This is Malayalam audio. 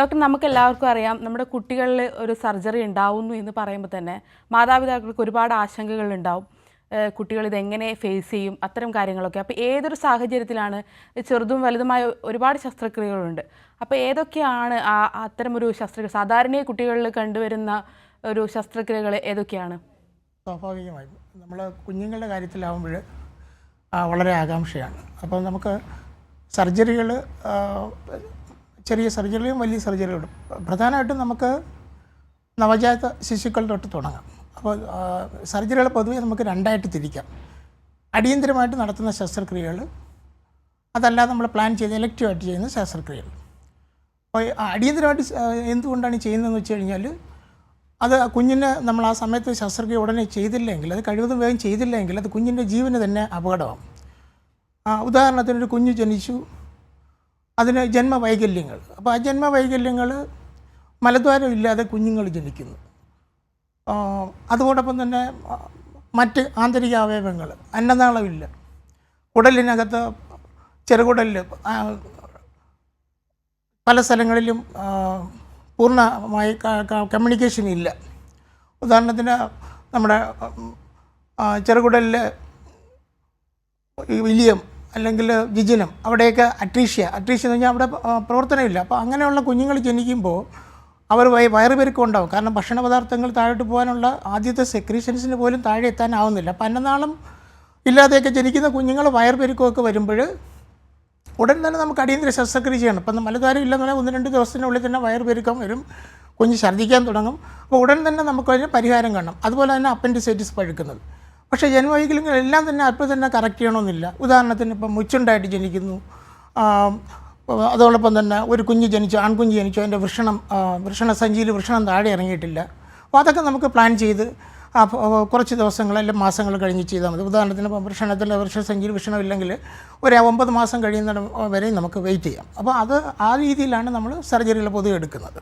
ഡോക്ടർ നമുക്ക് എല്ലാവർക്കും അറിയാം നമ്മുടെ കുട്ടികളിൽ ഒരു സർജറി ഉണ്ടാവുന്നു എന്ന് പറയുമ്പോൾ തന്നെ മാതാപിതാക്കൾക്ക് ഒരുപാട് ആശങ്കകൾ ഉണ്ടാവും. കുട്ടികൾ ഇതെങ്ങനെ ഫേസ് ചെയ്യും അത്തരം കാര്യങ്ങളൊക്കെ. അപ്പോൾ ഏതൊരു സാഹചര്യത്തിലാണ് ചെറുതും വലുതുമായ ഒരുപാട് ശസ്ത്രക്രിയകളുണ്ട്. അപ്പോൾ ഏതൊക്കെയാണ് ആ അത്തരം ഒരു ശസ്ത്രക്രിയ സാധാരണ കുട്ടികളിൽ കണ്ടുവരുന്ന ഒരു ശസ്ത്രക്രിയകൾ ഏതൊക്കെയാണ്? സ്വാഭാവികമായും. നമ്മൾ കുഞ്ഞുങ്ങളുടെ കാര്യത്തിലാവുമ്പോൾ വളരെ ആകാംക്ഷയാണ്. അപ്പോൾ നമുക്ക് സർജറികൾ ചെറിയ സർജറിയും വലിയ സർജറിയും പ്രധാനമായിട്ടും നമുക്ക് നവജാത ശിശുക്കൾ തൊട്ട് തുടങ്ങാം. അപ്പോൾ സർജറികൾ പൊതുവെ നമുക്ക് രണ്ടായിട്ട് തിരിക്കാം. അടിയന്തരമായിട്ട് നടത്തുന്ന ശസ്ത്രക്രിയകൾ അതല്ലാതെ നമ്മൾ പ്ലാൻ ചെയ്ത് ഇലക്റ്റീവായിട്ട് ചെയ്യുന്ന ശസ്ത്രക്രിയകൾ. അപ്പോൾ അടിയന്തരമായിട്ട് എന്തുകൊണ്ടാണ് ചെയ്യുന്നതെന്ന് വെച്ച് കഴിഞ്ഞാൽ അത് കുഞ്ഞിന് നമ്മൾ ആ സമയത്ത് ശസ്ത്രക്രിയ ഉടനെ ചെയ്തില്ലെങ്കിൽ അത് കഴിവതും വേഗം ചെയ്തില്ലെങ്കിൽ അത് കുഞ്ഞിന്റെ ജീവന് തന്നെ അപകടമാകും. ഉദാഹരണത്തിന് ഒരു കുഞ്ഞ് ജനിച്ചു അതിന് ജന്മവൈകല്യങ്ങൾ. അപ്പോൾ ആ ജന്മവൈകല്യങ്ങൾ മലദ്വാരം ഇല്ലാതെ കുഞ്ഞുങ്ങൾ ജനിക്കുന്നു. അതോടൊപ്പം തന്നെ മറ്റ് ആന്തരിക അവയവങ്ങൾ അന്നനാളമില്ല കുടലിനകത്ത് ചെറുകുടലിൽ പല സ്ഥലങ്ങളിലും പൂർണമായി കമ്മ്യൂണിക്കേഷൻ ഇല്ല. ഉദാഹരണത്തിന് നമ്മുടെ ചെറുകുടലിൽ വിലിയം അല്ലെങ്കിൽ വിജിനം അവിടെയൊക്കെ അട്രീഷ്യ അട്രീഷ്യ എന്ന് പറഞ്ഞാൽ അവിടെ പ്രവർത്തനമില്ല. അപ്പോൾ അങ്ങനെയുള്ള കുഞ്ഞുങ്ങൾ ജനിക്കുമ്പോൾ അവർ വയ- വയറുപെരുക്കം ഉണ്ടാവും കാരണം ഭക്ഷണ പദാർത്ഥങ്ങൾ താഴോട്ട് പോകാനുള്ള ആദ്യത്തെ സെക്രീഷൻസിന് പോലും താഴെ എത്താനാവുന്നില്ല. അപ്പം അന്നനാളം ഇല്ലാതെയൊക്കെ ജനിക്കുന്ന കുഞ്ഞുങ്ങൾ വയറുപെരുക്കമൊക്കെ വരുമ്പോൾ ഉടൻ തന്നെ നമുക്ക് അടിയന്തര ശസ്ത്രക്രിയ ചെയ്യണം. ഇപ്പം മലദ്വാരം ഇല്ലെന്ന് പറഞ്ഞാൽ ഒന്ന് രണ്ട് ദിവസത്തിനുള്ളിൽ തന്നെ വയറുപെരുക്കം വരും. കുഞ്ഞ് ഛർദ്ദിക്കാൻ തുടങ്ങും. അപ്പോൾ ഉടൻ തന്നെ നമുക്ക് അതിന് പരിഹാരം കാണണം. അതുപോലെ തന്നെ അപ്പൻഡിസൈറ്റിസ് പഴുക്കുന്നത്. പക്ഷേ ജന്മവൈകല്യങ്ങൾ എല്ലാം തന്നെ അപ്പോൾ തന്നെ കറക്റ്റ് ചെയ്യണമെന്നില്ല. ഉദാഹരണത്തിന് ഇപ്പം മുച്ചുണ്ടായിട്ട് ജനിക്കുന്നു. അതോടൊപ്പം തന്നെ ഒരു കുഞ്ഞ് ജനിച്ചു ആൺകുഞ്ഞ് ജനിച്ചു അതിന്റെ വൃഷണം വൃഷണസഞ്ചിയിൽ വൃഷണം താഴെ ഇറങ്ങിയിട്ടില്ല. അപ്പോൾ അതൊക്കെ നമുക്ക് പ്ലാൻ ചെയ്ത് കുറച്ച് ദിവസങ്ങൾ അല്ലെങ്കിൽ മാസങ്ങൾ കഴിഞ്ഞ് ചെയ്താൽ മതി. ഉദാഹരണത്തിന് ഇപ്പോൾ വൃഷണത്തിന്റെ വൃഷസഞ്ചിയിൽ വൃഷണം ഇല്ലെങ്കിൽ ഒരു ഒമ്പത് മാസം കഴിയുന്ന വരെ നമുക്ക് വെയിറ്റ് ചെയ്യാം. അപ്പോൾ അത് ആ രീതിയിലാണ് നമ്മൾ സർജറികൾ പൊതുവെ എടുക്കുന്നത്.